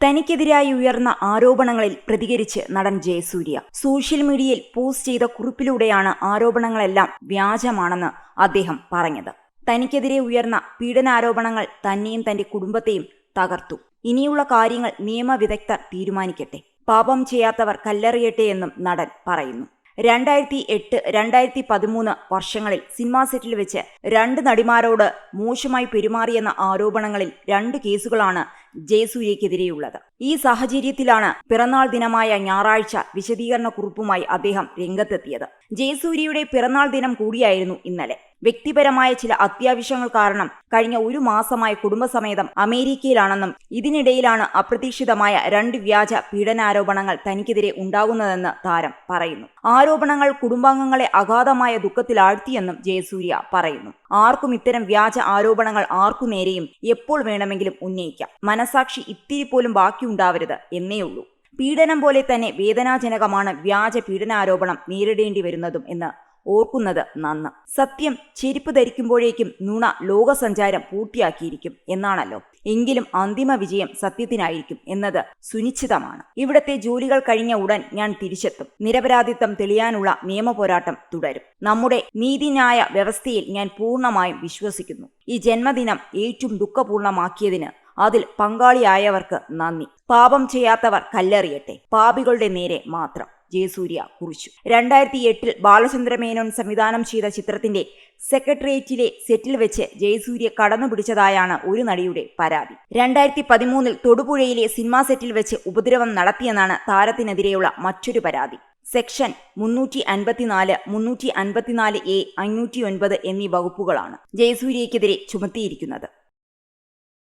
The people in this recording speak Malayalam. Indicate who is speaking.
Speaker 1: തനിക്കെതിരായി ഉയർന്ന ആരോപണങ്ങളിൽ പ്രതികരിച്ച് നടൻ ജയസൂര്യ. സോഷ്യൽ മീഡിയയിൽ പോസ്റ്റ് ചെയ്ത കുറിപ്പിലൂടെയാണ് ആരോപണങ്ങളെല്ലാം വ്യാജമാണെന്ന് അദ്ദേഹം പറഞ്ഞത്. തനിക്കെതിരെ ഉയർന്ന പീഡനാരോപണങ്ങൾ തന്നെയും തന്റെ കുടുംബത്തെയും തകർത്തു. ഇനിയുള്ള കാര്യങ്ങൾ നിയമവിദഗ്ധർ തീരുമാനിക്കട്ടെ. പാപം ചെയ്യാത്തവർ കല്ലെറിയട്ടെ എന്നും നടൻ പറയുന്നു. രണ്ടായിരത്തി എട്ട് രണ്ടായിരത്തി പതിമൂന്ന് വർഷങ്ങളിൽ സിനിമാ സെറ്റിൽ വെച്ച് രണ്ട് നടിമാരോട് മോശമായി പെരുമാറിയെന്ന ആരോപണങ്ങളിൽ രണ്ട് കേസുകളാണ് ജയസൂര്യക്കെതിരെയുള്ളത് ഈ സാഹചര്യത്തിലാണ് പിറന്നാൾ ദിനമായ ഞായറാഴ്ച വിശദീകരണ കുറിപ്പുമായി അദ്ദേഹം രംഗത്തെത്തിയത്. ജയസൂര്യയുടെ പിറന്നാൾ ദിനം കൂടിയായിരുന്നു ഇന്നലെ. വ്യക്തിപരമായ ചില അത്യാവശ്യങ്ങൾ കാരണം കഴിഞ്ഞ ഒരു മാസമായി കുടുംബസമേതം അമേരിക്കയിലാണെന്നും ഇതിനിടയിലാണ് അപ്രതീക്ഷിതമായ രണ്ട് വ്യാജ പീഡനാരോപണങ്ങൾ തനിക്കെതിരെ ഉണ്ടാകുന്നതെന്ന് താരം പറയുന്നു. ആരോപണങ്ങൾ കുടുംബാംഗങ്ങളെ അഗാധമായ ദുഃഖത്തിലാഴ്ത്തിയെന്നും ജയസൂര്യ പറയുന്നു. ആർക്കും ഇത്തരം വ്യാജ ആരോപണങ്ങൾ ആർക്കു നേരെയും എപ്പോൾ വേണമെങ്കിലും ഉന്നയിക്കാം. മനസാക്ഷി ഇത്തിരി പോലും ബാക്കിയുണ്ടാവരുത് എന്നേയുള്ളൂ പീഡനം പോലെ തന്നെ വേദനാജനകമാണ് വ്യാജ പീഡനാരോപണം നേരിടേണ്ടി വരുന്നതും എന്ന് ഓർക്കുന്നത് നന്ന്. സത്യം ചെരുപ്പ് ധരിക്കുമ്പോഴേക്കും നുണ ലോകസഞ്ചാരം പൂർത്തിയാക്കിയിരിക്കും എന്നാണല്ലോ. എങ്കിലും അന്തിമ വിജയം സത്യത്തിനായിരിക്കും എന്നത് സുനിശ്ചിതമാണ്. ഇവിടത്തെ ജോലികൾ കഴിഞ്ഞ ഉടൻ ഞാൻ തിരിച്ചെത്തും. നിരപരാധിത്വം തെളിയാനുള്ള നിയമപോരാട്ടം തുടരും. നമ്മുടെ നീതിന്യായ വ്യവസ്ഥയിൽ ഞാൻ പൂർണമായും വിശ്വസിക്കുന്നു. ഈ ജന്മദിനം ഏറ്റവും ദുഃഖപൂർണമാക്കിയതിന് അതിൽ പങ്കാളിയായവർക്ക് നന്ദി. പാപം ചെയ്യാത്തവർ കല്ലെറിയട്ടെ. പാപികളുടെ നേരെ മാത്രം ജയസൂര്യ കുറിച്ചു. രണ്ടായിരത്തി എട്ടിൽ ബാലചന്ദ്രമേനോൻ സംവിധാനം ചെയ്ത ചിത്രത്തിന്റെ സെക്രട്ടേറിയറ്റിലെ സെറ്റിൽ വെച്ച് ജയസൂര്യ കടന്നു പിടിച്ചതായാണ് ഒരു നടിയുടെ പരാതി. രണ്ടായിരത്തി പതിമൂന്നിൽ തൊടുപുഴയിലെ സിനിമാ സെറ്റിൽ വെച്ച് ഉപദ്രവം നടത്തിയെന്നാണ് താരത്തിനെതിരെയുള്ള മറ്റൊരു പരാതി. സെക്ഷൻ മുന്നൂറ്റി അൻപത്തിനാല് മുന്നൂറ്റി അൻപത്തിനാല് എ അഞ്ഞൂറ്റി ഒൻപത് എന്നീ വകുപ്പുകളാണ് ജയസൂര്യക്കെതിരെ ചുമത്തിയിരിക്കുന്നത്.